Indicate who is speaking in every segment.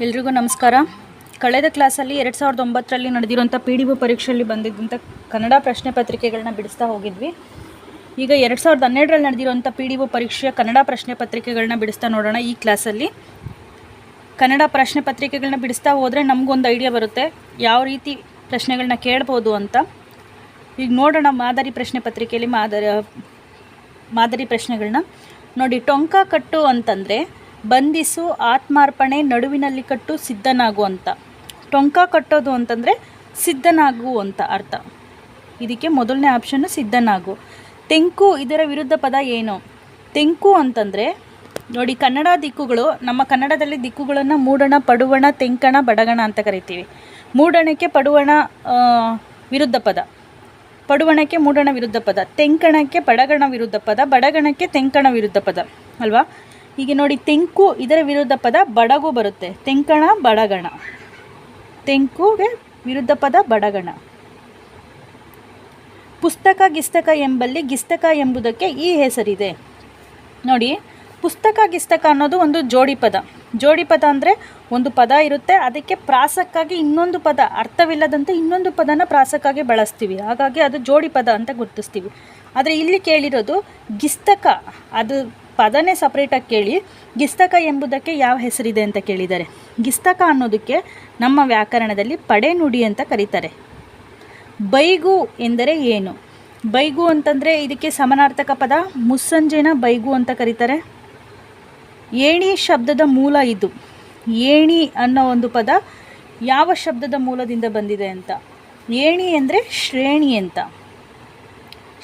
Speaker 1: ಎಲ್ರಿಗೂ ನಮಸ್ಕಾರ. ಕಳೆದ ಕ್ಲಾಸಲ್ಲಿ ಎರಡು ಸಾವಿರದ ಒಂಬತ್ತರಲ್ಲಿ ನಡೆದಿರುವಂಥ ಪಿ ಡಿ ಒ ಪರೀಕ್ಷೆಯಲ್ಲಿ ಬಂದಿದ್ದಂಥ ಕನ್ನಡ ಪ್ರಶ್ನೆ ಪತ್ರಿಕೆಗಳನ್ನ ಬಿಡಿಸ್ತಾ ಹೋಗಿದ್ವಿ. ಈಗ ಎರಡು ಸಾವಿರದ ಹನ್ನೆರಡರಲ್ಲಿ ನಡೆದಿರುವಂಥ ಪಿ ಡಿ ಒ ಪರೀಕ್ಷೆಯ ಕನ್ನಡ ಪ್ರಶ್ನೆ ಪತ್ರಿಕೆಗಳನ್ನ ಬಿಡಿಸ್ತಾ ನೋಡೋಣ ಈ ಕ್ಲಾಸಲ್ಲಿ. ಕನ್ನಡ ಪ್ರಶ್ನೆ ಪತ್ರಿಕೆಗಳನ್ನ ಬಿಡಿಸ್ತಾ ಹೋದರೆ ನಮಗೊಂದು ಐಡಿಯಾ ಬರುತ್ತೆ. ಯಾವ ರೀತಿ ಪ್ರಶ್ನೆಗಳನ್ನ ಕೇಳ್ಬೋದು ಅಂತ. ಈಗ ನೋಡೋಣ ಮಾದರಿ ಪ್ರಶ್ನೆ ಪತ್ರಿಕೆಯಲ್ಲಿ ಮಾದರಿ ಮಾದರಿ ಪ್ರಶ್ನೆಗಳನ್ನ ನೋಡಿ, ಟೊಂಕ ಕಟ್ಟು ಅಂತಂದರೆ ಬಂಧಿಸು, ಆತ್ಮಾರ್ಪಣೆ, ನಡುವಿನಲ್ಲಿ ಕಟ್ಟು, ಸಿದ್ಧನಾಗು ಅಂತ. ಟೊಂಕ ಕಟ್ಟೋದು ಅಂತಂದರೆ ಸಿದ್ಧನಾಗು ಅಂತ ಅರ್ಥ. ಇದಕ್ಕೆ ಮೊದಲನೇ ಆಪ್ಷನ್ನು ಸಿದ್ಧನಾಗು. ತೆಂಕು ಇದರ ವಿರುದ್ಧ ಪದ ಏನು? ತೆಂಕು ಅಂತಂದರೆ, ನೋಡಿ ಕನ್ನಡ ದಿಕ್ಕುಗಳು, ನಮ್ಮ ಕನ್ನಡದಲ್ಲಿ ದಿಕ್ಕುಗಳನ್ನು ಮೂಡಣ, ಪಡುವಣ, ತೆಂಕಣ, ಬಡಗಣ ಅಂತ ಕರಿತೀವಿ. ಮೂಡಣಕ್ಕೆ ಪಡುವಣ ವಿರುದ್ಧ ಪದ. ಪಡುವಣಕ್ಕೆ ಮೂಡಣ ವಿರುದ್ಧ ಪದ. ತೆಂಕಣಕ್ಕೆ ಬಡಗಣ ವಿರುದ್ಧ ಪದ. ಬಡಗಣಕ್ಕೆ ತೆಂಕಣ ವಿರುದ್ಧ ಪದ. ಅಲ್ವಾ? ಈಗ ನೋಡಿ, ತೆಂಕು ಇದರ ವಿರುದ್ಧ ಪದ ಬಡಗು ಬರುತ್ತೆ. ತೆಂಕಣ, ಬಡಗಣ. ತೆಂಕುಗೆ ವಿರುದ್ಧ ಪದ ಬಡಗಣ. ಪುಸ್ತಕ, ಗಿಸ್ತಕ ಎಂಬಲ್ಲಿ ಗಿಸ್ತಕ ಎಂಬುದಕ್ಕೆ ಈ ಹೆಸರಿದೆ. ನೋಡಿ, ಪುಸ್ತಕ, ಗಿಸ್ತಕ ಅನ್ನೋದು ಒಂದು ಜೋಡಿ ಪದ. ಜೋಡಿ ಪದ ಅಂದರೆ ಒಂದು ಪದ ಇರುತ್ತೆ, ಅದಕ್ಕೆ ಪ್ರಾಸಕ್ಕಾಗಿ ಇನ್ನೊಂದು ಪದ, ಅರ್ಥವಿಲ್ಲದಂತೆ ಇನ್ನೊಂದು ಪದನ ಪ್ರಾಸಕ್ಕಾಗಿ ಬಳಸ್ತೀವಿ. ಹಾಗಾಗಿ ಅದು ಜೋಡಿ ಪದ ಅಂತ ಗುರುತಿಸ್ತೀವಿ. ಆದರೆ ಇಲ್ಲಿ ಕೇಳಿರೋದು ಗಿಸ್ತಕ. ಅದು ಪದನೇ ಸಪ್ರೇಟಾಗಿ ಕೇಳಿ, ಗಿಸ್ತಕ ಎಂಬುದಕ್ಕೆ ಯಾವ ಹೆಸರಿದೆ ಅಂತ ಕೇಳಿದ್ದಾರೆ. ಗಿಸ್ತಕ ಅನ್ನೋದಕ್ಕೆ ನಮ್ಮ ವ್ಯಾಕರಣದಲ್ಲಿ ಪಡೆನುಡಿ ಅಂತ ಕರೀತಾರೆ. ಬೈಗು ಎಂದರೆ ಏನು? ಬೈಗು ಅಂತಂದರೆ ಇದಕ್ಕೆ ಸಮನಾರ್ಥಕ ಪದ, ಮುಸ್ಸಂಜೆನ ಬೈಗು ಅಂತ ಕರೀತಾರೆ. ಏಣಿ ಶಬ್ದದ ಮೂಲ ಇದು. ಏಣಿ ಅನ್ನೋ ಒಂದು ಪದ ಯಾವ ಶಬ್ದದ ಮೂಲದಿಂದ ಬಂದಿದೆ ಅಂತ? ಏಣಿ ಅಂದರೆ ಶ್ರೇಣಿ ಅಂತ.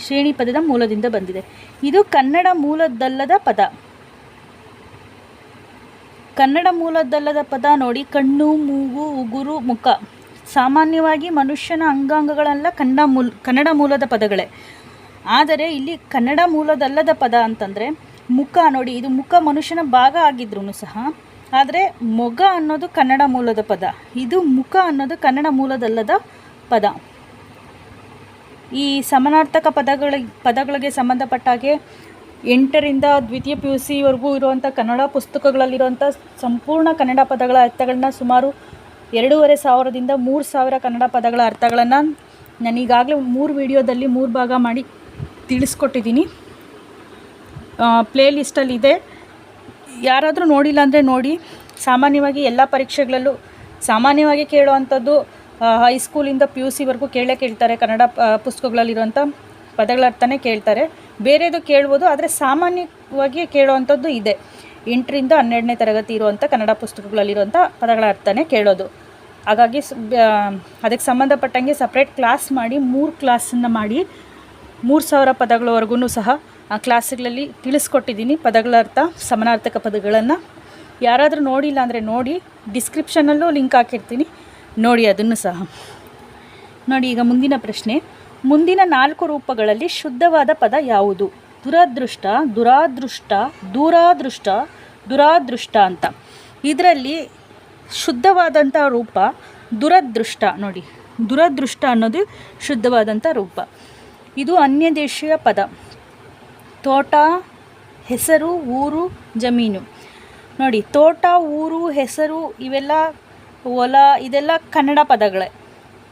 Speaker 1: ಶ್ರೇಣಿ ಪದದ ಮೂಲದಿಂದ ಬಂದಿದೆ. ಇದು ಕನ್ನಡ ಮೂಲದಲ್ಲದ ಪದ. ಕನ್ನಡ ಮೂಲದಲ್ಲದ ಪದ ನೋಡಿ, ಕಣ್ಣು, ಮೂಗು, ಉಗುರು, ಮುಖ. ಸಾಮಾನ್ಯವಾಗಿ ಮನುಷ್ಯನ ಅಂಗಾಂಗಗಳೆಲ್ಲ ಕನ್ನಡ ಮೂಲ, ಕನ್ನಡ ಮೂಲದ ಪದಗಳೇ. ಆದರೆ ಇಲ್ಲಿ ಕನ್ನಡ ಮೂಲದಲ್ಲದ ಪದ ಅಂತಂದರೆ ಮುಖ ನೋಡಿ, ಇದು ಮುಖ ಮನುಷ್ಯನ ಭಾಗ ಆಗಿದ್ರೂ ಸಹ, ಆದರೆ ಮೊಗ ಅನ್ನೋದು ಕನ್ನಡ ಮೂಲದ ಪದ. ಇದು ಮುಖ ಅನ್ನೋದು ಕನ್ನಡ ಮೂಲದಲ್ಲದ ಪದ. ಈ ಸಮಾನಾರ್ಥಕ ಪದಗಳ, ಪದಗಳಿಗೆ ಸಂಬಂಧಪಟ್ಟ ಹಾಗೆ ಎಂಟರಿಂದ ದ್ವಿತೀಯ ಪಿ ಯು ಸಿವರೆಗೂ ಇರುವಂಥ ಕನ್ನಡ ಪುಸ್ತಕಗಳಲ್ಲಿರುವಂಥ ಸಂಪೂರ್ಣ ಕನ್ನಡ ಪದಗಳ ಅರ್ಥಗಳನ್ನ ಸುಮಾರು ಎರಡೂವರೆ ಸಾವಿರದಿಂದ ಮೂರು ಸಾವಿರ ಕನ್ನಡ ಪದಗಳ ಅರ್ಥಗಳನ್ನು ನಾನು ಈಗಾಗಲೇ ಮೂರು ವಿಡಿಯೋದಲ್ಲಿ ಮೂರು ಭಾಗ ಮಾಡಿ ತಿಳಿಸ್ಕೊಟ್ಟಿದ್ದೀನಿ. ಪ್ಲೇ ಲಿಸ್ಟಲ್ಲಿದೆ ಯಾರಾದರೂ ನೋಡಿಲ್ಲ ಅಂದರೆ ನೋಡಿ. ಸಾಮಾನ್ಯವಾಗಿ ಎಲ್ಲ ಪರೀಕ್ಷೆಗಳಲ್ಲೂ ಸಾಮಾನ್ಯವಾಗಿ ಕೇಳುವಂಥದ್ದು ಹೈಸ್ಕೂಲಿಂದ ಪಿ ಯು ಸಿವರೆಗೂ ಕೇಳೇ ಕೇಳ್ತಾರೆ. ಕನ್ನಡ ಪುಸ್ತಕಗಳಲ್ಲಿರುವಂಥ ಪದಗಳ ಅರ್ಥನೇ ಕೇಳ್ತಾರೆ. ಬೇರೆದು ಕೇಳ್ಬೋದು, ಆದರೆ ಸಾಮಾನ್ಯವಾಗಿ ಕೇಳುವಂಥದ್ದು ಇದೆ. ಎಂಟರಿಂದ ಹನ್ನೆರಡನೇ ತರಗತಿ ಇರುವಂಥ ಕನ್ನಡ ಪುಸ್ತಕಗಳಲ್ಲಿರುವಂಥ ಪದಗಳ ಅರ್ಥನೇ ಕೇಳೋದು. ಹಾಗಾಗಿ ಅದಕ್ಕೆ ಸಂಬಂಧಪಟ್ಟಂಗೆ ಸಪ್ರೇಟ್ ಕ್ಲಾಸ್ ಮಾಡಿ, ಮೂರು ಕ್ಲಾಸನ್ನು ಮಾಡಿ, ಮೂರು ಸಾವಿರ ಪದಗಳವರೆಗೂ ಸಹ ಆ ಕ್ಲಾಸ್ಗಳಲ್ಲಿ ತಿಳಿಸ್ಕೊಟ್ಟಿದ್ದೀನಿ ಪದಗಳ ಅರ್ಥ, ಸಮನಾರ್ಥಕ ಪದಗಳನ್ನು. ಯಾರಾದರೂ ನೋಡಿಲ್ಲ ಅಂದರೆ ನೋಡಿ ಡಿಸ್ಕ್ರಿಪ್ಷನಲ್ಲೂ ಲಿಂಕ್ ಹಾಕಿರ್ತೀನಿ. ನೋಡಿ ಅದನ್ನು ಸಹ. ನೋಡಿ ಈಗ ಮುಂದಿನ ಪ್ರಶ್ನೆ. ಮುಂದಿನ ನಾಲ್ಕು ರೂಪಗಳಲ್ಲಿ ಶುದ್ಧವಾದ ಪದ ಯಾವುದು? ದುರದೃಷ್ಟ, ದುರಾದೃಷ್ಟ, ದೂರಾದೃಷ್ಟ, ದುರಾದೃಷ್ಟ ಅಂತ. ಇದರಲ್ಲಿ ಶುದ್ಧವಾದಂಥ ರೂಪ ದುರದೃಷ್ಟ. ನೋಡಿ, ದುರದೃಷ್ಟ ಅನ್ನೋದು ಶುದ್ಧವಾದಂಥ ರೂಪ. ಇದು ಅನ್ಯ ದೇಶೀಯ ಪದ. ತೋಟ, ಹೆಸರು, ಊರು, ಜಮೀನು. ನೋಡಿ, ತೋಟ, ಊರು, ಹೆಸರು ಇವೆಲ್ಲ ಹೊಲ ಇದೆಲ್ಲ ಕನ್ನಡ ಪದಗಳೇ.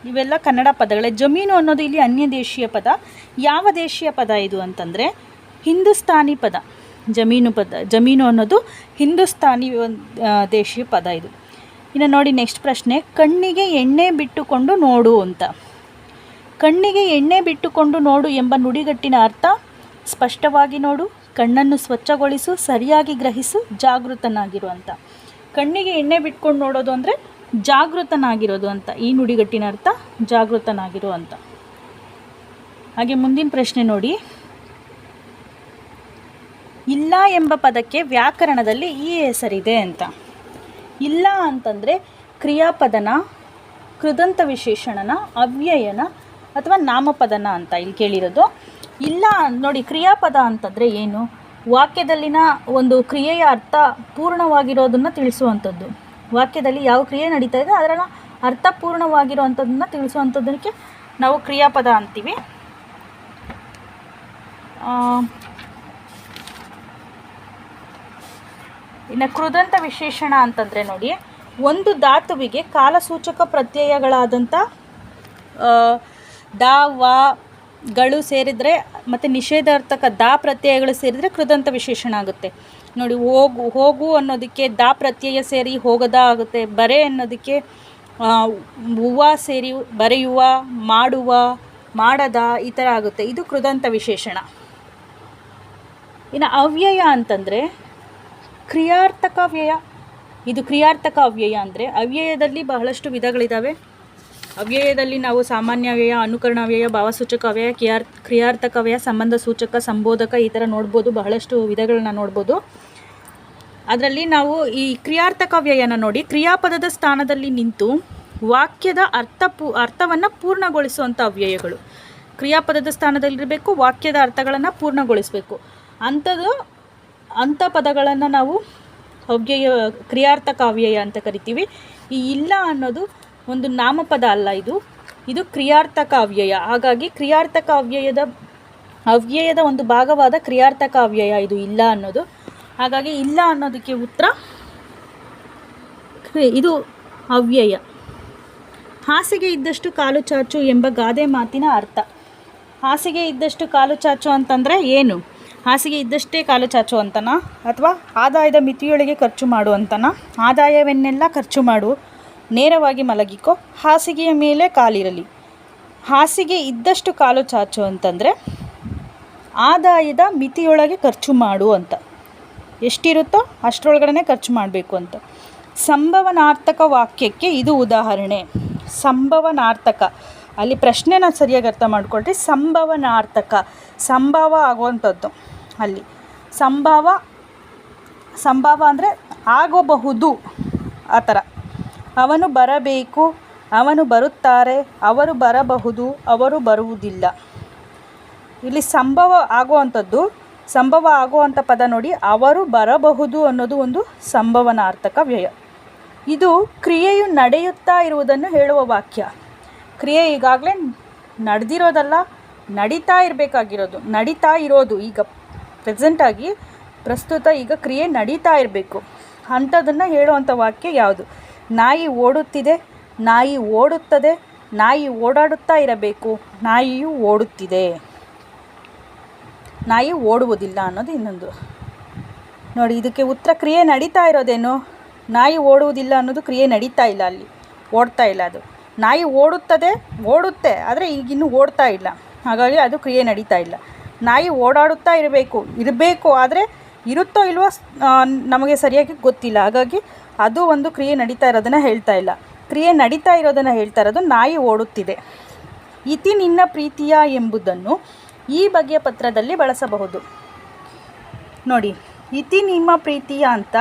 Speaker 1: ಇವೆಲ್ಲ ಕನ್ನಡ ಪದಗಳೇ. ಜಮೀನು ಅನ್ನೋದು ಇಲ್ಲಿ ಅನ್ಯ ದೇಶೀಯ ಪದ. ಯಾವ ದೇಶೀಯ ಪದ ಇದು ಅಂತಂದರೆ ಹಿಂದೂಸ್ತಾನಿ ಪದ. ಜಮೀನು ಪದ, ಜಮೀನು ಅನ್ನೋದು ಹಿಂದೂಸ್ತಾನಿ ದೇಶೀಯ ಪದ ಇದು. ಇನ್ನು ನೋಡಿ ನೆಕ್ಸ್ಟ್ ಪ್ರಶ್ನೆ, ಕಣ್ಣಿಗೆ ಎಣ್ಣೆ ಬಿಟ್ಟುಕೊಂಡು ನೋಡು ಅಂತ. ಕಣ್ಣಿಗೆ ಎಣ್ಣೆ ಬಿಟ್ಟುಕೊಂಡು ನೋಡು ಎಂಬ ನುಡಿಗಟ್ಟಿನ ಅರ್ಥ, ಸ್ಪಷ್ಟವಾಗಿ ನೋಡು, ಕಣ್ಣನ್ನು ಸ್ವಚ್ಛಗೊಳಿಸು, ಸರಿಯಾಗಿ ಗ್ರಹಿಸು, ಜಾಗೃತನಾಗಿರು ಅಂತ. ಕಣ್ಣಿಗೆ ಎಣ್ಣೆ ಬಿಟ್ಕೊಂಡು ನೋಡೋದು ಅಂದರೆ ಜಾಗೃತನಾಗಿರೋದು ಅಂತ, ಈ ನುಡಿಗಟ್ಟಿನ ಅರ್ಥ ಜಾಗೃತನಾಗಿರೋ ಅಂತ. ಹಾಗೆ ಮುಂದಿನ ಪ್ರಶ್ನೆ ನೋಡಿ. ಇಲ್ಲ ಎಂಬ ಪದಕ್ಕೆ ವ್ಯಾಕರಣದಲ್ಲಿ ಈ ಹೆಸರಿದೆ ಅಂತ. ಇಲ್ಲ ಅಂತಂದರೆ ಕ್ರಿಯಾಪದನ, ಕೃದಂತ ವಿಶೇಷಣನ, ಅವ್ಯಯನ ಅಥವಾ ನಾಮಪದನ ಅಂತ ಇಲ್ಲಿ ಕೇಳಿರೋದು. ಇಲ್ಲ ನೋಡಿ ಕ್ರಿಯಾಪದ ಅಂತಂದರೆ ಏನು? ವಾಕ್ಯದಲ್ಲಿನ ಒಂದು ಕ್ರಿಯೆಯ ಅರ್ಥ ಪೂರ್ಣವಾಗಿರೋದನ್ನು ತಿಳಿಸುವಂಥದ್ದು. ವಾಕ್ಯದಲ್ಲಿ ಯಾವ ಕ್ರಿಯೆ ನಡೀತಾ ಇದೆ ಅದರ ಅರ್ಥಪೂರ್ಣವಾಗಿರುವಂಥದ್ದನ್ನ ತಿಳಿಸುವಂಥದ್ದಕ್ಕೆ ನಾವು ಕ್ರಿಯಾಪದ ಅಂತೀವಿ. ಇನ್ನು ಕೃದಂತ ವಿಶೇಷಣ ಅಂತಂದರೆ ನೋಡಿ, ಒಂದು ಧಾತುವಿಗೆ ಕಾಲಸೂಚಕ ಪ್ರತ್ಯಯಗಳಾದಂಥ ದ, ವ, ಗಳು ಸೇರಿದರೆ ಮತ್ತು ನಿಷೇಧಾರ್ಥಕ ದಾ ಪ್ರತ್ಯಯಗಳು ಸೇರಿದರೆ ಕೃದಂತ ವಿಶೇಷಣ ಆಗುತ್ತೆ. ನೋಡಿ, ಹೋಗು ಹೋಗು ಅನ್ನೋದಕ್ಕೆ ದಾ ಪ್ರತ್ಯಯ ಸೇರಿ ಹೋಗದ ಆಗುತ್ತೆ. ಬರೆ ಅನ್ನೋದಕ್ಕೆ ಹೂವ ಸೇರಿ ಬರೆಯುವ, ಮಾಡುವ, ಮಾಡದ ಈ ಥರ ಆಗುತ್ತೆ. ಇದು ಕೃದಂತ ವಿಶೇಷಣ. ಇನ್ನು ಅವ್ಯಯ ಅಂತಂದರೆ, ಕ್ರಿಯಾರ್ಥಕ ವ್ಯಯ ಇದು ಕ್ರಿಯಾರ್ಥಕ ಅವ್ಯಯ ಅಂದರೆ ಅವ್ಯಯದಲ್ಲಿ ಬಹಳಷ್ಟು ವಿಧಗಳಿದ್ದಾವೆ ಅವ್ಯಯದಲ್ಲಿ ನಾವು ಸಾಮಾನ್ಯ ವ್ಯಯ ಅನುಕರಣ ವ್ಯಯ ಭಾವಸೂಚಕ ಅವ್ಯಯ, ಕ್ರಿಯಾರ್, ಕ್ರಿಯಾರ್ಥಕ ವ್ಯಯ ಸಂಬಂಧ ಸೂಚಕ, ಸಂಬೋಧಕ ಈ ಥರ ನೋಡ್ಬೋದು, ಬಹಳಷ್ಟು ವಿಧಗಳನ್ನ ನೋಡ್ಬೋದು. ಅದರಲ್ಲಿ ನಾವು ಈ ಕ್ರಿಯಾರ್ಥಕ ವ್ಯಯನ ನೋಡಿ, ಕ್ರಿಯಾಪದದ ಸ್ಥಾನದಲ್ಲಿ ನಿಂತು ವಾಕ್ಯದ ಅರ್ಥ ಪೂ, ಅರ್ಥವನ್ನು ಪೂರ್ಣಗೊಳಿಸುವಂಥ ಅವ್ಯಯಗಳು. ಕ್ರಿಯಾಪದದ ಸ್ಥಾನದಲ್ಲಿರಬೇಕು, ವಾಕ್ಯದ ಅರ್ಥಗಳನ್ನು ಪೂರ್ಣಗೊಳಿಸಬೇಕು. ಅಂಥದ್ದು, ಅಂಥ ಪದಗಳನ್ನು ನಾವು ಅವ್ಯಯ, ಕ್ರಿಯಾರ್ಥಕ ಅವ್ಯಯ ಅಂತ ಕರಿತೀವಿ. ಈ ಇಲ್ಲ ಅನ್ನೋದು ಒಂದು ನಾಮಪದ ಅಲ್ಲ ಇದು. ಇದು ಕ್ರಿಯಾರ್ಥಕ ಅವ್ಯಯ ಹಾಗಾಗಿ ಕ್ರಿಯಾರ್ಥಕ ಅವ್ಯಯದ ಅವ್ಯಯದ ಒಂದು ಭಾಗವಾದ ಕ್ರಿಯಾರ್ಥಕ ಅವ್ಯಯ ಇದು ಇಲ್ಲ ಅನ್ನೋದು. ಹಾಗಾಗಿ ಇಲ್ಲ ಅನ್ನೋದಕ್ಕೆ ಉತ್ತರ ಇದು ಅವ್ಯಯ. ಹಾಸಿಗೆ ಇದ್ದಷ್ಟು ಕಾಲು ಚಾಚು ಎಂಬ ಗಾದೆ ಮಾತಿನ ಅರ್ಥ. ಹಾಸಿಗೆ ಇದ್ದಷ್ಟು ಕಾಲು ಚಾಚು ಅಂತಂದರೆ ಏನು? ಹಾಸಿಗೆ ಇದ್ದಷ್ಟೇ ಕಾಲು ಚಾಚು ಅಂತನಾ? ಅಥವಾ ಆದಾಯದ ಮಿತಿಯೊಳಗೆ ಖರ್ಚು ಮಾಡು ಅಂತನಾ? ಆದಾಯವನ್ನೆಲ್ಲ ಖರ್ಚು ಮಾಡು? ನೇರವಾಗಿ ಮಲಗಿಕೋ, ಹಾಸಿಗೆಯ ಮೇಲೆ ಕಾಲಿರಲಿ. ಹಾಸಿಗೆ ಇದ್ದಷ್ಟು ಕಾಲು ಚಾಚು ಅಂತಂದರೆ, ಆದಾಯದ ಮಿತಿಯೊಳಗೆ ಖರ್ಚು ಮಾಡು ಅಂತ. ಎಷ್ಟಿರುತ್ತೋ ಅಷ್ಟರೊಳಗಡೆ ಖರ್ಚು ಮಾಡಬೇಕು ಅಂತ. ಸಂಭವನಾರ್ಥಕ ವಾಕ್ಯಕ್ಕೆ ಇದು ಉದಾಹರಣೆ. ಸಂಭವನಾರ್ಥಕ. ಅಲ್ಲಿ ಪ್ರಶ್ನೆನ ಸರಿಯಾಗಿ ಅರ್ಥ ಮಾಡ್ಕೊಳ್ರಿ. ಸಂಭವನಾರ್ಥಕ. ಸಂಭವ ಆಗುವಂಥದ್ದು ಅಲ್ಲಿ. ಸಂಭವ ಸಂಭವ ಅಂದರೆ ಆಗಬಹುದು ಆ ಥರ. ಅವನು ಬರಬೇಕು, ಅವನು ಬರುತ್ತಾರೆ, ಅವರು ಬರಬಹುದು, ಅವರು ಬರುವುದಿಲ್ಲ. ಇಲ್ಲಿ ಸಂಭವ ಆಗುವಂಥದ್ದು, ಸಂಭವ ಆಗುವಂಥ ಪದ ನೋಡಿ, ಅವರು ಬರಬಹುದು ಅನ್ನೋದು ಒಂದು ಸಂಭವನಾರ್ಥಕ ವ್ಯಯ. ಇದು ಕ್ರಿಯೆಯು ನಡೆಯುತ್ತಾ ಇರುವುದನ್ನು ಹೇಳುವ ವಾಕ್ಯ. ಕ್ರಿಯೆ ಈಗಾಗಲೇ ನಡೆದಿರೋದಲ್ಲ, ನಡೀತಾ ಇರಬೇಕಾಗಿರೋದು, ನಡೀತಾ ಇರೋದು. ಈಗ ಪ್ರೆಸೆಂಟಾಗಿ ಪ್ರಸ್ತುತ ಈಗ ಕ್ರಿಯೆ ನಡೀತಾ ಇರಬೇಕು. ಅಂಥದನ್ನು ಹೇಳುವಂಥ ವಾಕ್ಯ ಯಾವುದು? ನಾಯಿ ಓಡುತ್ತಿದೆ, ನಾಯಿ ಓಡುತ್ತದೆ, ನಾಯಿ ಓಡಾಡುತ್ತಾ ಇರಬೇಕು, ನಾಯಿಯು ಓಡುತ್ತಿದೆ. ನಾಯಿ ಓಡುವುದಿಲ್ಲ ಅನ್ನೋದು ಇನ್ನೊಂದು. ನೋಡಿ, ಇದಕ್ಕೆ ಉತ್ತರ ಕ್ರಿಯೆ ನಡೀತಾ ಇರೋದೇನು? ನಾಯಿ ಓಡುವುದಿಲ್ಲ ಅನ್ನೋದು ಕ್ರಿಯೆ ನಡೀತಾ ಇಲ್ಲ ಅಲ್ಲಿ. ಓಡ್ತಾ ಇಲ್ಲ ಅದು. ನಾಯಿ ಓಡುತ್ತದೆ, ಓಡುತ್ತೆ, ಆದರೆ ಈಗಿನ್ನೂ ಓಡ್ತಾ ಇಲ್ಲ. ಹಾಗಾಗಿ ಅದು ಕ್ರಿಯೆ ನಡೀತಾ ಇಲ್ಲ. ನಾಯಿ ಓಡಾಡುತ್ತಾ ಇರಬೇಕು ಇರಬೇಕು, ಆದರೆ ಇರುತ್ತೋ ಇಲ್ವೋ ನಮಗೆ ಸರಿಯಾಗಿ ಗೊತ್ತಿಲ್ಲ. ಹಾಗಾಗಿ ಅದು ಒಂದು ಕ್ರಿಯೆ ನಡೀತಾ ಇರೋದನ್ನು ಹೇಳ್ತಾ ಇಲ್ಲ. ಕ್ರಿಯೆ ನಡೀತಾ ಇರೋದನ್ನು ಹೇಳ್ತಾ ಇರೋದು ನಾಯಿ ಓಡುತ್ತಿದೆ. ಇತಿ ನಿನ್ನ ಪ್ರೀತಿಯ ಎಂಬುದನ್ನು ಈ ಬಗೆಯ ಪತ್ರದಲ್ಲಿ ಬಳಸಬಹುದು. ನೋಡಿ, ಇತಿ ನಿಮ್ಮ ಪ್ರೀತಿಯ ಅಂತ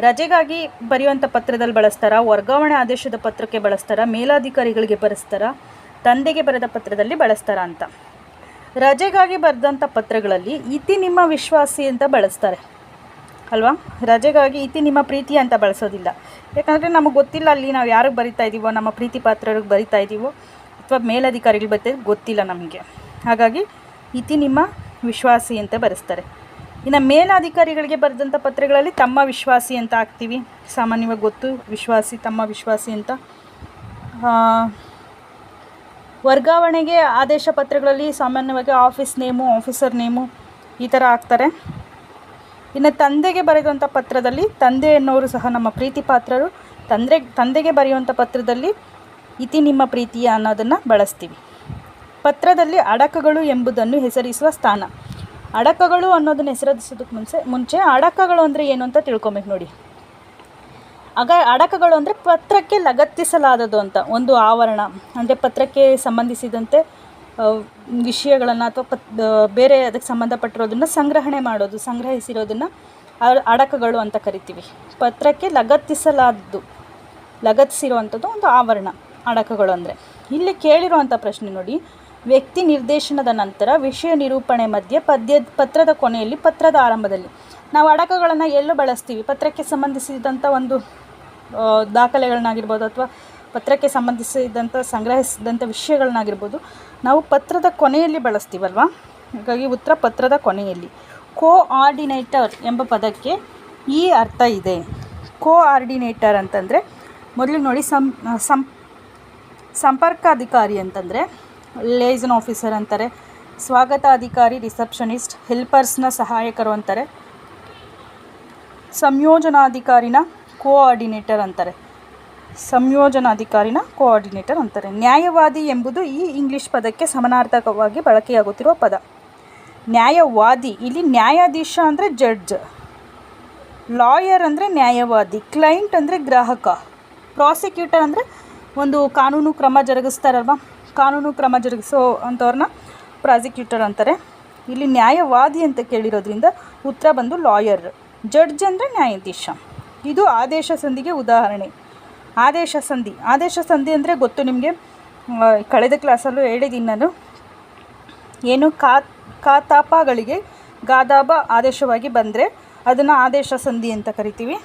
Speaker 1: ರಜೆಗಾಗಿ ಬರೆಯುವಂಥ ಪತ್ರದಲ್ಲಿ ಬಳಸ್ತಾರ, ವರ್ಗಾವಣೆ ಆದೇಶದ ಪತ್ರಕ್ಕೆ ಬಳಸ್ತಾರ, ಮೇಲಾಧಿಕಾರಿಗಳಿಗೆ ಬಳಸ್ತಾರ ತಂದೆಗೆ ಬರೆದ ಪತ್ರದಲ್ಲಿ ಬಳಸ್ತಾರ ಅಂತ. ರಜೆಗಾಗಿ ಬರೆದಂಥ ಪತ್ರಗಳಲ್ಲಿ ಇತಿ ನಿಮ್ಮ ವಿಶ್ವಾಸಿ ಅಂತ ಬಳಸ್ತಾರೆ. ಅಲ್ವಾ? ರಜೆಗಾಗಿ ಇತಿ ನಿಮ್ಮ ಪ್ರೀತಿ ಅಂತ ಬಳಸೋದಿಲ್ಲ. ಯಾಕಂದರೆ ನಮಗೆ ಗೊತ್ತಿಲ್ಲ ಅಲ್ಲಿ ನಾವು ಯಾರಿಗೆ ಬರಿತಾ ಇದ್ದೀವೋ ನಮ್ಮ ಪ್ರೀತಿ ಪಾತ್ರರಿಗೆ ಬರಿತಾ ಇದ್ದೀವೋ ಅಥವಾ ಮೇಲಧಿಕಾರಿಗಳು ಬರ್ತಾ ಗೊತ್ತಿಲ್ಲ ನಮಗೆ. ಹಾಗಾಗಿ ಇತಿ ನಿಮ್ಮ ವಿಶ್ವಾಸಿ ಅಂತ ಬರೆಸ್ತಾರೆ. ಇನ್ನು ಮೇಲಾಧಿಕಾರಿಗಳಿಗೆ ಬರೆದಂಥ ಪತ್ರಗಳಲ್ಲಿ ತಮ್ಮ ವಿಶ್ವಾಸಿ ಅಂತ ಹಾಕ್ತೀವಿ. ಸಾಮಾನ್ಯವಾಗಿ ಗೊತ್ತು, ವಿಶ್ವಾಸಿ, ತಮ್ಮ ವಿಶ್ವಾಸಿ ಅಂತ. ವರ್ಗಾವಣೆಗೆ ಆದೇಶ ಪತ್ರಗಳಲ್ಲಿ ಸಾಮಾನ್ಯವಾಗಿ ಆಫೀಸ್ ನೇಮು, ಆಫೀಸರ್ ನೇಮು ಈ ಥರ ಹಾಕ್ತಾರೆ. ಇನ್ನು ತಂದೆಗೆ ಬರೆದಂಥ ಪತ್ರದಲ್ಲಿ ತಂದೆ ಎನ್ನುವರು ಸಹ ನಮ್ಮ ಪ್ರೀತಿ ಪಾತ್ರರು. ತಂದೆ ತಂದೆಗೆ ಬರೆಯುವಂಥ ಪತ್ರದಲ್ಲಿ ಇತಿ ನಿಮ್ಮ ಪ್ರೀತಿಯ ಅನ್ನೋದನ್ನು ಬಳಸ್ತೀವಿ. ಪತ್ರದಲ್ಲಿ ಅಡಕಗಳು ಎಂಬುದನ್ನು ಹೆಸರಿಸುವ ಸ್ಥಾನ. ಅಡಕಗಳು ಅನ್ನೋದನ್ನು ಹೆಸರಿಸೋದಕ್ಕೆ ಮುಂಚೆ ಮುಂಚೆ ಅಡಕಗಳು ಅಂದರೆ ಏನು ಅಂತ ತಿಳ್ಕೊಬೇಕು ನೋಡಿ. ಆಗ ಅಡಕಗಳು ಅಂದರೆ ಪತ್ರಕ್ಕೆ ಲಗತ್ತಿಸಲಾದದು ಅಂತ, ಒಂದು ಆವರಣ. ಅಂದರೆ ಪತ್ರಕ್ಕೆ ಸಂಬಂಧಿಸಿದಂತೆ ವಿಷಯಗಳನ್ನು ಅಥವಾ ಪತ್ ಬೇರೆ ಅದಕ್ಕೆ ಸಂಬಂಧಪಟ್ಟಿರೋದನ್ನು ಸಂಗ್ರಹಣೆ ಮಾಡೋದು, ಸಂಗ್ರಹಿಸಿರೋದನ್ನು ಅಡಕಗಳು ಅಂತ ಕರಿತೀವಿ. ಪತ್ರಕ್ಕೆ ಲಗತ್ತಿಸಲಾದ್ದು, ಲಗತ್ತಿಸಿರುವಂಥದ್ದು ಒಂದು ಆವರಣ, ಅಡಕಗಳು ಅಂದರೆ. ಇಲ್ಲಿ ಕೇಳಿರುವಂಥ ಪ್ರಶ್ನೆ ನೋಡಿ, ವ್ಯಕ್ತಿ ನಿರ್ದೇಶನದ ನಂತರ ವಿಷಯ ನಿರೂಪಣೆ ಮಧ್ಯೆ ಪದ್ಯ, ಪತ್ರದ ಕೊನೆಯಲ್ಲಿ ಪತ್ರದ ಆರಂಭದಲ್ಲಿ. ನಾವು ಅಡಕಗಳನ್ನು ಎಲ್ಲೂ ಬಳಸ್ತೀವಿ. ಪತ್ರಕ್ಕೆ ಸಂಬಂಧಿಸಿದಂಥ ಒಂದು ದಾಖಲೆಗಳನ್ನಾಗಿರ್ಬೋದು ಅಥವಾ ಪತ್ರಕ್ಕೆ ಸಂಬಂಧಿಸಿದಂಥ, ಸಂಗ್ರಹಿಸಿದಂಥ ವಿಷಯಗಳನ್ನಾಗಿರ್ಬೋದು. ನಾವು ಪತ್ರದ ಕೊನೆಯಲ್ಲಿ ಬಳಸ್ತೀವಲ್ವಾ? ಹಾಗಾಗಿ ಉತ್ತರ ಪತ್ರದ ಕೊನೆಯಲ್ಲಿ. ಕೋ ಆರ್ಡಿನೇಟರ್ ಎಂಬ ಪದಕ್ಕೆ ಈ ಅರ್ಥ ಇದೆ. ಕೋ ಆರ್ಡಿನೇಟರ್ ಅಂತಂದರೆ, ಮೊದಲು ನೋಡಿ ಸಂ ಸಂಪರ್ಕ ಅಧಿಕಾರಿ ಅಂತಂದರೆ ಲೇಸನ್ ಆಫೀಸರ್ ಅಂತಾರೆ, ಸ್ವಾಗತಾಧಿಕಾರಿ ರಿಸೆಪ್ಷನಿಸ್ಟ್ ಹೆಲ್ಪರ್ಸ್ನ ಸಹಾಯಕರು ಅಂತಾರೆ, ಸಂಯೋಜನಾಧಿಕಾರಿನ ಕೋಆರ್ಡಿನೇಟರ್ ಅಂತಾರೆ. ಸಂಯೋಜನಾಧಿಕಾರಿನ ಕೋಆರ್ಡಿನೇಟರ್ ಅಂತಾರೆ. ನ್ಯಾಯವಾದಿ ಎಂಬುದು ಈ ಇಂಗ್ಲಿಷ್ ಪದಕ್ಕೆ ಸಮನಾರ್ಥಕವಾಗಿ ಬಳಕೆಯಾಗುತ್ತಿರುವ ಪದ. ನ್ಯಾಯವಾದಿ, ಇಲ್ಲಿ ನ್ಯಾಯಾಧೀಶ ಅಂದರೆ ಜಡ್ಜ್, ಲಾಯರ್ ಅಂದರೆ ನ್ಯಾಯವಾದಿ, ಕ್ಲೈಂಟ್ ಅಂದರೆ ಗ್ರಾಹಕ, ಪ್ರಾಸಿಕ್ಯೂಟರ್ ಅಂದರೆ ಒಂದು ಕಾನೂನು ಕ್ರಮ ಜರುಗಿಸ್ತಾರಲ್ವ? ಕಾನೂನು ಕ್ರಮ ಜರುಗಿಸೋ ಅಂಥವ್ರನ್ನ ಪ್ರಾಸಿಕ್ಯೂಟರ್ ಅಂತಾರೆ. ಇಲ್ಲಿ ನ್ಯಾಯವಾದಿ ಅಂತ ಕೇಳಿರೋದ್ರಿಂದ ಉತ್ತರ ಬಂದು ಲಾಯರ್, ಜಡ್ಜ್ ಅಂದರೆ ನ್ಯಾಯಾಧೀಶ. ಇದು ಆದೇಶ ಸಂಧಿಗೆ ಉದಾಹರಣೆ. ಆದೇಶ ಸಂಧಿ. ಆದೇಶ ಸಂಧಿ ಅಂದರೆ ಗೊತ್ತು ನಿಮಗೆ? ಕಳೆದ ಕ್ಲಾಸಲ್ಲೂ ಹೇಳಿದ್ದೀನಿ ನಾನು. ಏನು ಕಾ, ಕಾತಾಪಗಳಿಗೆ ಗಾದಾಬ ಆದೇಶವಾಗಿ ಬಂದರೆ ಅದನ್ನು ಆದೇಶ ಸಂಧಿ ಅಂತ ಕರಿತೀವಿ.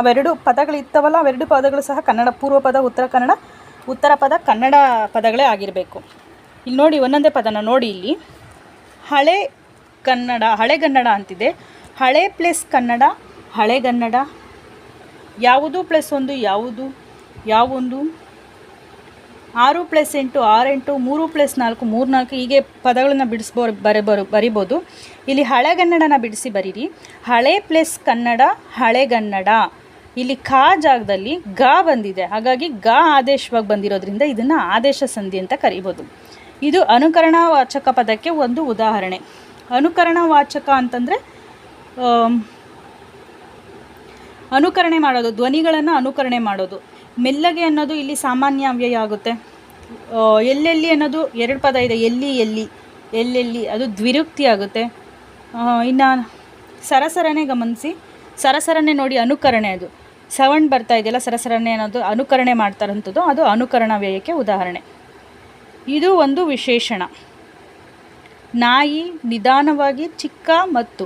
Speaker 1: ಅವೆರಡು ಪದಗಳಿರ್ತವಲ್ಲ ಅವೆರಡು ಪದಗಳು ಸಹ ಕನ್ನಡ, ಪೂರ್ವ ಪದ, ಉತ್ತರ ಕನ್ನಡ, ಉತ್ತರ ಪದ, ಕನ್ನಡ ಪದಗಳೇ ಆಗಿರಬೇಕು. ಇಲ್ಲಿ ನೋಡಿ ಒಂದೊಂದೇ ಪದನ ನೋಡಿ ಇಲ್ಲಿ. ಹಳೆ ಕನ್ನಡ ಹಳೆಗನ್ನಡ ಅಂತಿದೆ. ಹಳೆ ಪ್ಲಸ್ ಕನ್ನಡ ಹಳೆಗನ್ನಡ ಯಾವುದು ಪ್ಲಸ್ ಒಂದು, ಯಾವುದು ಯಾವೊಂದು ಆರು ಪ್ಲಸ್ ಎಂಟು ಆರೆಂಟು ಮೂರು ಪ್ಲಸ್ ನಾಲ್ಕು, ಮೂರು ನಾಲ್ಕು, ಹೀಗೆ ಪದಗಳನ್ನು ಬಿಡಿಸ್ಬೋ ಬರೆ ಬರು ಬರಿಬೋದು. ಇಲ್ಲಿ ಹಳೆಗನ್ನಡನ ಬಿಡಿಸಿ ಬರೀರಿ. ಹಳೆ ಪ್ಲಸ್ ಕನ್ನಡ ಹಳೆಗನ್ನಡ ಇಲ್ಲಿ ಕಾ ಜಾಗದಲ್ಲಿ ಗ ಬಂದಿದೆ. ಹಾಗಾಗಿ ಗ ಆದೇಶವಾಗಿ ಬಂದಿರೋದ್ರಿಂದ ಇದನ್ನು ಆದೇಶ ಸಂಧಿ ಅಂತ ಕರಿಬೋದು. ಇದು ಅನುಕರಣ ವಾಚಕ ಪದಕ್ಕೆ ಒಂದು ಉದಾಹರಣೆ. ಅನುಕರಣ ವಾಚಕ ಅಂತಂದರೆ ಅನುಕರಣೆ ಮಾಡೋದು, ಧ್ವನಿಗಳನ್ನು ಅನುಕರಣೆ ಮಾಡೋದು. ಮೆಲ್ಲಗೆ ಅನ್ನೋದು ಇಲ್ಲಿ ಸಾಮಾನ್ಯ ಅವ್ಯಯ ಆಗುತ್ತೆ. ಎಲ್ಲೆಲ್ಲಿ ಅನ್ನೋದು ಎರಡು ಪದ ಇದೆ. ಎಲ್ಲಿ ಎಲ್ಲಿ, ಎಲ್ಲೆಲ್ಲಿ, ಅದು ದ್ವಿರುಕ್ತಿ ಆಗುತ್ತೆ. ಇನ್ನು ಸರಸರನೆ ಗಮನಿಸಿ. ಸರಸರನೆ ನೋಡಿ ಅನುಕರಣೆ ಅದು. ಸವಣ್ ಬರ್ತಾ ಇದೆಯಲ್ಲ, ಸರಸರನೆ ಅನ್ನೋದು ಅನುಕರಣೆ ಮಾಡ್ತಾರಂಥದ್ದು. ಅದು ಅನುಕರಣ ವ್ಯಯಕ್ಕೆ ಉದಾಹರಣೆ. ಇದು ಒಂದು ವಿಶೇಷಣ. ನಾಯಿ ನಿಧಾನವಾಗಿ ಚಿಕ್ಕ ಮತ್ತು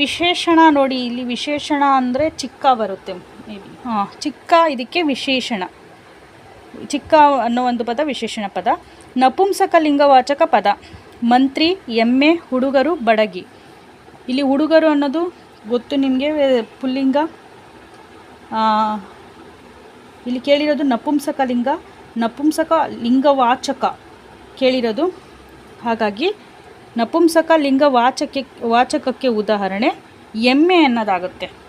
Speaker 1: ವಿಶೇಷಣ ನೋಡಿ, ಇಲ್ಲಿ ವಿಶೇಷಣ ಅಂದರೆ ಚಿಕ್ಕ ಬರುತ್ತೆ. ಮೇ ಬಿ ಹಾಂ, ಚಿಕ್ಕ ಇದಕ್ಕೆ ವಿಶೇಷಣ. ಚಿಕ್ಕ ಅನ್ನೋ ಒಂದು ಪದ, ವಿಶೇಷಣ ಪದ. ನಪುಂಸಕ ಲಿಂಗವಾಚಕ ಪದ. ಮಂತ್ರಿ, ಎಮ್ಮೆ, ಹುಡುಗರು, ಬಡಗಿ. ಇಲ್ಲಿ ಹುಡುಗರು ಅನ್ನೋದು ಗೊತ್ತು ನಿಮಗೆ, ಪುಲ್ಲಿಂಗ? ಇಲ್ಲಿ ಕೇಳಿರೋದು ನಪುಂಸಕ ಲಿಂಗ ನಪುಂಸಕ ಲಿಂಗವಾಚಕ ಕೇಳಿರೋದು. ಹಾಗಾಗಿ ನಪುಂಸಕ ಲಿಂಗ ವಾಚಕ್ಕೆ ವಾಚಕಕ್ಕೆ ಉದಾಹರಣೆ, ಎಮ್ಮೆ ಅನ್ನೋದಾಗುತ್ತೆ.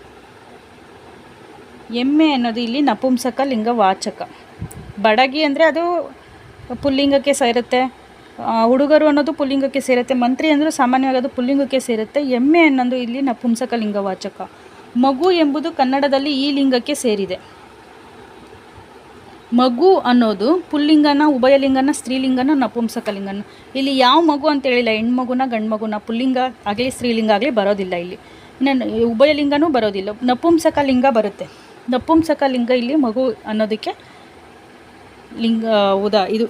Speaker 1: ಎಮ್ಮೆ ಅನ್ನೋದು ಇಲ್ಲಿ ನಪುಂಸಕ ಲಿಂಗ ವಾಚಕ ಬಡಗಿ ಅಂದರೆ ಅದು ಪುಲ್ಲಿಂಗಕ್ಕೆ ಸೇರುತ್ತೆ. ಹುಡುಗರು ಅನ್ನೋದು ಪುಲ್ಲಿಂಗಕ್ಕೆ ಸೇರುತ್ತೆ. ಮಂತ್ರಿ ಅಂದರೆ ಸಾಮಾನ್ಯವಾಗಿ ಅದು ಪುಲ್ಲಿಂಗಕ್ಕೆ ಸೇರುತ್ತೆ. ಎಮ್ಮೆ ಅನ್ನೋದು ಇಲ್ಲಿ ನಪುಂಸಕ, ಲಿಂಗವಾಚಕ. ಮಗು ಎಂಬುದು ಕನ್ನಡದಲ್ಲಿ ಈ ಲಿಂಗಕ್ಕೆ ಸೇರಿದೆ. ಮಗು ಅನ್ನೋದು ಪುಲ್ಲಿಂಗನ ಉಭಯಲಿಂಗನ ಸ್ತ್ರೀಲಿಂಗನ, ನಪುಂಸಕ ಲಿಂಗನ. ಇಲ್ಲಿ ಯಾವ ಮಗು ಅಂತ ಹೇಳಿಲ್ಲ. ಹೆಣ್ಮಗುನ, ಗಂಡ್ಮಗುನ, ಪುಲ್ಲಿಂಗ ಆಗಲಿ, ಸ್ತ್ರೀಲಿಂಗ ಆಗಲಿ ಬರೋದಿಲ್ಲ ಇಲ್ಲಿ. ಇನ್ನು ಉಭಯಲಿಂಗನೂ ಬರೋದಿಲ್ಲ. ನಪುಂಸಕ ಲಿಂಗ ಬರುತ್ತೆ. ನಪುಂಸಕ ಲಿಂಗ ಇಲ್ಲಿ ಮಗು ಅನ್ನೋದಕ್ಕೆ ಲಿಂಗ ಉದಾ, ಇದು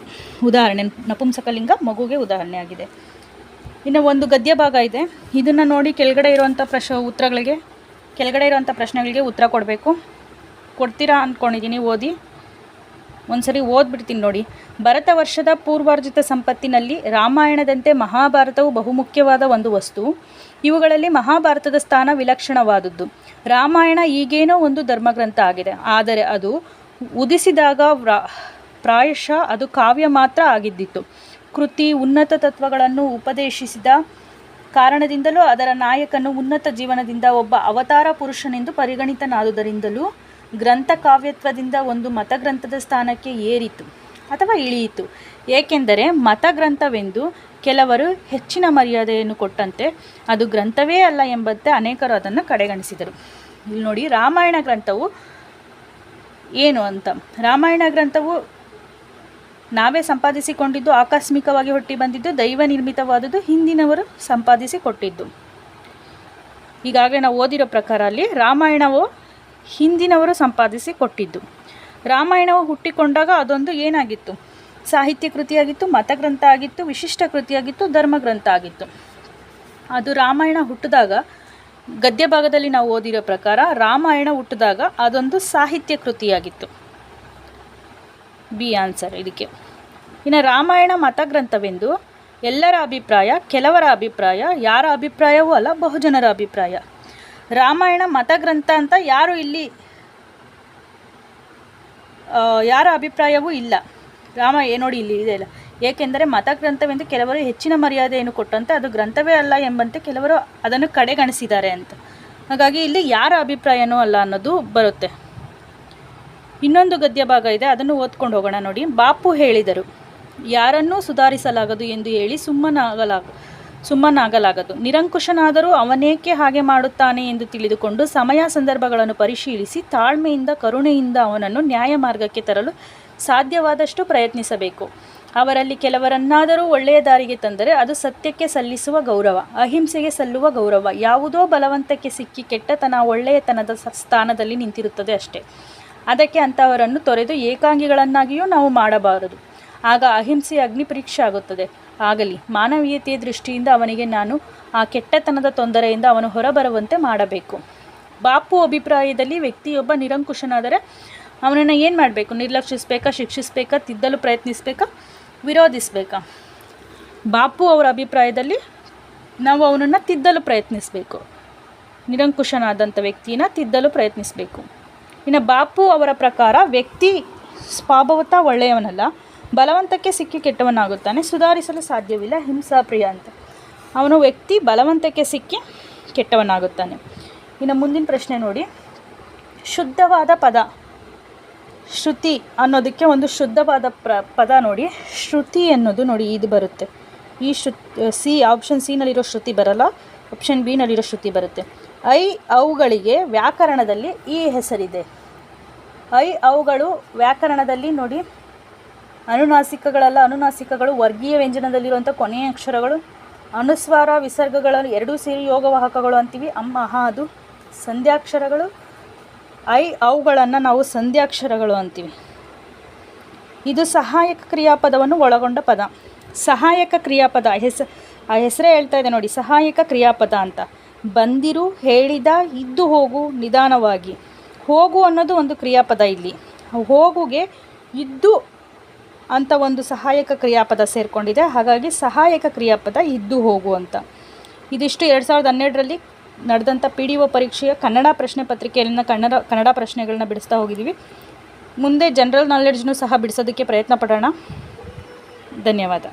Speaker 1: ಉದಾಹರಣೆ ನಪುಂಸಕ ಲಿಂಗ ಮಗುಗೆ ಉದಾಹರಣೆ ಆಗಿದೆ. ಇನ್ನು ಒಂದು ಗದ್ಯ ಭಾಗ ಇದೆ. ಇದನ್ನು ನೋಡಿ ಕೆಳಗಡೆ ಇರುವಂಥ ಪ್ರಶ್ ಉತ್ತರಗಳಿಗೆ, ಕೆಳಗಡೆ ಇರುವಂಥ ಪ್ರಶ್ನೆಗಳಿಗೆ ಉತ್ತರ ಕೊಡಬೇಕು. ಕೊಡ್ತೀರಾ ಅಂದ್ಕೊಂಡಿದ್ದೀನಿ ಓದಿ. ಒಂದ್ಸರಿ ಓದ್ಬಿಡ್ತೀನಿ ನೋಡಿ. ಭರತ ವರ್ಷದ ಪೂರ್ವಾರ್ಜಿತ ಸಂಪತ್ತಿನಲ್ಲಿ ರಾಮಾಯಣದಂತೆ ಮಹಾಭಾರತವು ಬಹುಮುಖ್ಯವಾದ ಒಂದು ವಸ್ತು. ಇವುಗಳಲ್ಲಿ ಮಹಾಭಾರತದ ಸ್ಥಾನ ವಿಲಕ್ಷಣವಾದದ್ದು. ರಾಮಾಯಣ ಈಗೇನೋ ಒಂದು ಧರ್ಮಗ್ರಂಥ ಆಗಿದೆ. ಆದರೆ ಅದು ಉದಿಸಿದಾಗ ಪ್ರಾಯಶಃ ಅದು ಕಾವ್ಯ ಮಾತ್ರ ಆಗಿದ್ದಿತ್ತು. ಕೃತಿ, ಉನ್ನತ ತತ್ವಗಳನ್ನು ಉಪದೇಶಿಸಿದ ಕಾರಣದಿಂದಲೂ ಅದರ ನಾಯಕನು ಉನ್ನತ ಜೀವನದಿಂದ ಒಬ್ಬ ಅವತಾರ ಪುರುಷನೆಂದು ಪರಿಗಣಿತನಾದುದರಿಂದಲೂ ಗ್ರಂಥ ಕಾವ್ಯತ್ವದಿಂದ ಒಂದು ಮತಗ್ರಂಥದ ಸ್ಥಾನಕ್ಕೆ ಏರಿತು ಅಥವಾ ಇಳಿಯಿತು. ಏಕೆಂದರೆ ಮತಗ್ರಂಥವೆಂದು ಕೆಲವರು ಹೆಚ್ಚಿನ ಮರ್ಯಾದೆಯನ್ನು ಕೊಟ್ಟಂತೆ ಅದು ಗ್ರಂಥವೇ ಅಲ್ಲ ಎಂಬಂತೆ ಅನೇಕರು ಅದನ್ನು ಕಡೆಗಣಿಸಿದರು. ಇಲ್ಲಿ ನೋಡಿ, ರಾಮಾಯಣ ಗ್ರಂಥವು ಏನು ಅಂತ. ರಾಮಾಯಣ ಗ್ರಂಥವು ನಾವೇ ಸಂಪಾದಿಸಿಕೊಂಡಿದ್ದು, ಆಕಸ್ಮಿಕವಾಗಿ ಹುಟ್ಟಿ ಬಂದಿದ್ದು, ದೈವ ನಿರ್ಮಿತವಾದದ್ದು, ಹಿಂದಿನವರು ಸಂಪಾದಿಸಿ ಕೊಟ್ಟಿದ್ದು. ಈಗಾಗಲೇ ನಾವು ಓದಿರೋ ಪ್ರಕಾರ ಅಲ್ಲಿ ರಾಮಾಯಣವು ಹಿಂದಿನವರು ಸಂಪಾದಿಸಿ ಕೊಟ್ಟಿದ್ದು. ರಾಮಾಯಣವು ಹುಟ್ಟಿಕೊಂಡಾಗ ಅದೊಂದು ಏನಾಗಿತ್ತು? ಸಾಹಿತ್ಯ ಕೃತಿಯಾಗಿತ್ತು, ಮತಗ್ರಂಥ ಆಗಿತ್ತು, ವಿಶಿಷ್ಟ ಕೃತಿಯಾಗಿತ್ತು, ಧರ್ಮಗ್ರಂಥ ಆಗಿತ್ತು. ಅದು ರಾಮಾಯಣ ಹುಟ್ಟಿದಾಗ, ಗದ್ಯ ಭಾಗದಲ್ಲಿ ನಾವು ಓದಿರೋ ಪ್ರಕಾರ ರಾಮಾಯಣ ಹುಟ್ಟಿದಾಗ ಅದೊಂದು ಸಾಹಿತ್ಯ ಕೃತಿಯಾಗಿತ್ತು. ಬಿ ಆನ್ಸರ್ ಇದಕ್ಕೆ. ಇನ್ನು ರಾಮಾಯಣ ಮತಗ್ರಂಥವೆಂದು ಎಲ್ಲರ ಅಭಿಪ್ರಾಯ, ಕೆಲವರ ಅಭಿಪ್ರಾಯ, ಯಾರ ಅಭಿಪ್ರಾಯವೂ ಅಲ್ಲ, ಬಹುಜನರ ಅಭಿಪ್ರಾಯ. ರಾಮಾಯಣ ಮತಗ್ರಂಥ ಅಂತ ಯಾರು ಇಲ್ಲಿ ಯಾರ ಅಭಿಪ್ರಾಯವೂ ಇಲ್ಲ. ರಾಮ ಏ ನೋಡಿ ಇಲ್ಲಿ ಇದೆ ಇಲ್ಲ ಏಕೆಂದರೆ ಮತ ಗ್ರಂಥವೆಂದು ಕೆಲವರು ಹೆಚ್ಚಿನ ಮರ್ಯಾದೆಯನ್ನು ಕೊಟ್ಟಂತೆ ಅದು ಗ್ರಂಥವೇ ಅಲ್ಲ ಎಂಬಂತೆ ಕೆಲವರು ಅದನ್ನು ಕಡೆಗಣಿಸಿದ್ದಾರೆ ಅಂತ. ಹಾಗಾಗಿ ಇಲ್ಲಿ ಯಾರ ಅಭಿಪ್ರಾಯನೂ ಅಲ್ಲ ಅನ್ನೋದು ಬರುತ್ತೆ. ಇನ್ನೊಂದು ಗದ್ಯ ಭಾಗ ಇದೆ, ಅದನ್ನು ಓದ್ಕೊಂಡು ಹೋಗೋಣ ನೋಡಿ. ಬಾಪು ಹೇಳಿದರು, ಯಾರನ್ನೂ ಸುಧಾರಿಸಲಾಗದು ಎಂದು ಹೇಳಿ ಸುಮ್ಮನಾಗಲಾಗ, ಸುಮ್ಮನಾಗಲಾಗದು. ನಿರಂಕುಶನಾದರೂ ಅವನೇಕೆ ಹಾಗೆ ಮಾಡುತ್ತಾನೆ ಎಂದು ತಿಳಿದುಕೊಂಡು ಸಮಯ ಸಂದರ್ಭಗಳನ್ನು ಪರಿಶೀಲಿಸಿ ತಾಳ್ಮೆಯಿಂದ, ಕರುಣೆಯಿಂದ ಅವನನ್ನು ನ್ಯಾಯ ಮಾರ್ಗಕ್ಕೆ ತರಲು ಸಾಧ್ಯವಾದಷ್ಟು ಪ್ರಯತ್ನಿಸಬೇಕು. ಅವರಲ್ಲಿ ಕೆಲವರನ್ನಾದರೂ ಒಳ್ಳೆಯ ದಾರಿಗೆ ತಂದರೆ ಅದು ಸತ್ಯಕ್ಕೆ ಸಲ್ಲಿಸುವ ಗೌರವ, ಅಹಿಂಸೆಗೆ ಸಲ್ಲುವ ಗೌರವ, ಯಾವುದೋ ಬಲವಂತಕ್ಕೆ ಸಿಕ್ಕಿ ಕೆಟ್ಟತನ, ಒಳ್ಳೆಯತನದ ಸ್ಥಾನದಲ್ಲಿ ನಿಂತಿರುತ್ತದೆ ಅಷ್ಟೇ. ಅದಕ್ಕೆ ಅಂಥವರನ್ನು ತೊರೆದು ಏಕಾಂಗಿಗಳನ್ನಾಗಿಯೂ ನಾವು ಮಾಡಬಾರದು. ಆಗ ಅಹಿಂಸೆ ಅಗ್ನಿ ಪರೀಕ್ಷೆ ಆಗುತ್ತದೆ. ಆಗಲಿ, ಮಾನವೀಯತೆಯ ದೃಷ್ಟಿಯಿಂದ ಅವನಿಗೆ ನಾನು ಆ ಕೆಟ್ಟತನದ ತೊಂದರೆಯಿಂದ ಅವನು ಹೊರಬರುವಂತೆ ಮಾಡಬೇಕು. ಬಾಪು ಅಭಿಪ್ರಾಯದಲ್ಲಿ ವ್ಯಕ್ತಿಯೊಬ್ಬ ನಿರಂಕುಶನಾದರೆ ಅವನನ್ನು ಏನು ಮಾಡಬೇಕು? ನಿರ್ಲಕ್ಷಿಸಬೇಕಾ, ಶಿಕ್ಷಿಸಬೇಕಾ, ತಿದ್ದಲು ಪ್ರಯತ್ನಿಸಬೇಕಾ, ವಿರೋಧಿಸಬೇಕಾ? ಬಾಪು ಅವರ ಅಭಿಪ್ರಾಯದಲ್ಲಿ ನಾವು ಅವನನ್ನು ತಿದ್ದಲು ಪ್ರಯತ್ನಿಸಬೇಕು. ನಿರಂಕುಶನಾದಂಥ ವ್ಯಕ್ತಿನ ತಿದ್ದಲು ಪ್ರಯತ್ನಿಸಬೇಕು. ಇನ್ನು ಬಾಪು ಅವರ ಪ್ರಕಾರ ವ್ಯಕ್ತಿ ಸ್ವಾಭಾವತ ಒಳ್ಳೆಯವನಲ್ಲ, ಬಲವಂತಕ್ಕೆ ಸಿಕ್ಕಿ ಕೆಟ್ಟವನಾಗುತ್ತಾನೆ, ಸುಧಾರಿಸಲು ಸಾಧ್ಯವಿಲ್ಲ, ಹಿಂಸಾಪ್ರಿಯ ಅಂತ. ಅವನು ವ್ಯಕ್ತಿ ಬಲವಂತಕ್ಕೆ ಸಿಕ್ಕಿ ಕೆಟ್ಟವನಾಗುತ್ತಾನೆ. ಇನ್ನು ಮುಂದಿನ ಪ್ರಶ್ನೆ ನೋಡಿ. ಶುದ್ಧವಾದ ಪದ. ಶ್ರುತಿ ಅನ್ನೋದಕ್ಕೆ ಒಂದು ಶುದ್ಧವಾದ ಪ್ರ, ಪದ ನೋಡಿ. ಶ್ರುತಿ ಅನ್ನೋದು ನೋಡಿ, ಇದು ಬರುತ್ತೆ. ಈ ಶ್ರು ಸಿ ಆಪ್ಷನ್ ಸಿನಲ್ಲಿರೋ ಶ್ರುತಿ ಬರಲ್ಲ. ಆಪ್ಷನ್ ಬಿನಲ್ಲಿರೋ ಶ್ರುತಿ ಬರುತ್ತೆ. ಐ, ಅವುಗಳಿಗೆ ವ್ಯಾಕರಣದಲ್ಲಿ ಈ ಹೆಸರಿದೆ. ಐ, ಅವುಗಳು ವ್ಯಾಕರಣದಲ್ಲಿ ನೋಡಿ, ಅನುನಾಸಿಕಗಳಲ್ಲ, ಅನುನಾಸಿಕಗಳು ವರ್ಗೀಯ ವ್ಯಂಜನದಲ್ಲಿರುವಂಥ ಕೊನೆಯ ಅಕ್ಷರಗಳು. ಅನುಸ್ವಾರ ವಿಸರ್ಗಗಳಲ್ಲಿ ಎರಡೂ ಸೇರಿ ಯೋಗವಾಹಕಗಳು ಅಂತೀವಿ. ಅಮ್ಮ ಅದು ಸಂಧ್ಯಾಕ್ಷರಗಳು. ಐ, ಅವುಗಳನ್ನು ನಾವು ಸಂಧ್ಯಾಕ್ಷರಗಳು ಅಂತೀವಿ. ಇದು ಸಹಾಯಕ ಕ್ರಿಯಾಪದವನ್ನು ಒಳಗೊಂಡ ಪದ. ಸಹಾಯಕ ಕ್ರಿಯಾಪದ, ಹೆಸ, ಆ ಹೆಸರೇ ಹೇಳ್ತಾ ಇದೆ ನೋಡಿ, ಸಹಾಯಕ ಕ್ರಿಯಾಪದ ಅಂತ. ಬಂದಿರು, ಹೇಳಿದ, ಇದ್ದು ಹೋಗು, ನಿಧಾನವಾಗಿ. ಹೋಗು ಅನ್ನೋದು ಒಂದು ಕ್ರಿಯಾಪದ ಇಲ್ಲಿ. ಹೋಗುಗೆ ಇದ್ದು ಅಂತ ಒಂದು ಸಹಾಯಕ ಕ್ರಿಯಾಪದ ಸೇರಿಕೊಂಡಿದೆ. ಹಾಗಾಗಿ ಸಹಾಯಕ ಕ್ರಿಯಾಪದ ಇದ್ದು ಹೋಗು ಅಂತ. ಇದಿಷ್ಟು ಎರಡು ಸಾವಿರದ ಹನ್ನೆರಡರಲ್ಲಿ ನಡೆದಂಥ ಪಿ ಡಿ ಒ ಪರೀಕ್ಷೆಯ ಕನ್ನಡ ಪ್ರಶ್ನೆ ಪತ್ರಿಕೆಯಲ್ಲಿನ ಕನ್ನಡ ಕನ್ನಡ ಪ್ರಶ್ನೆಗಳನ್ನ ಬಿಡಿಸ್ತಾ ಹೋಗಿದ್ದೀವಿ ಮುಂದೆ ಜನರಲ್ ನಾಲೆಡ್ಜ್ನೂ ಸಹ ಬಿಡಿಸೋದಕ್ಕೆ ಪ್ರಯತ್ನ ಪಡೋಣ. ಧನ್ಯವಾದ.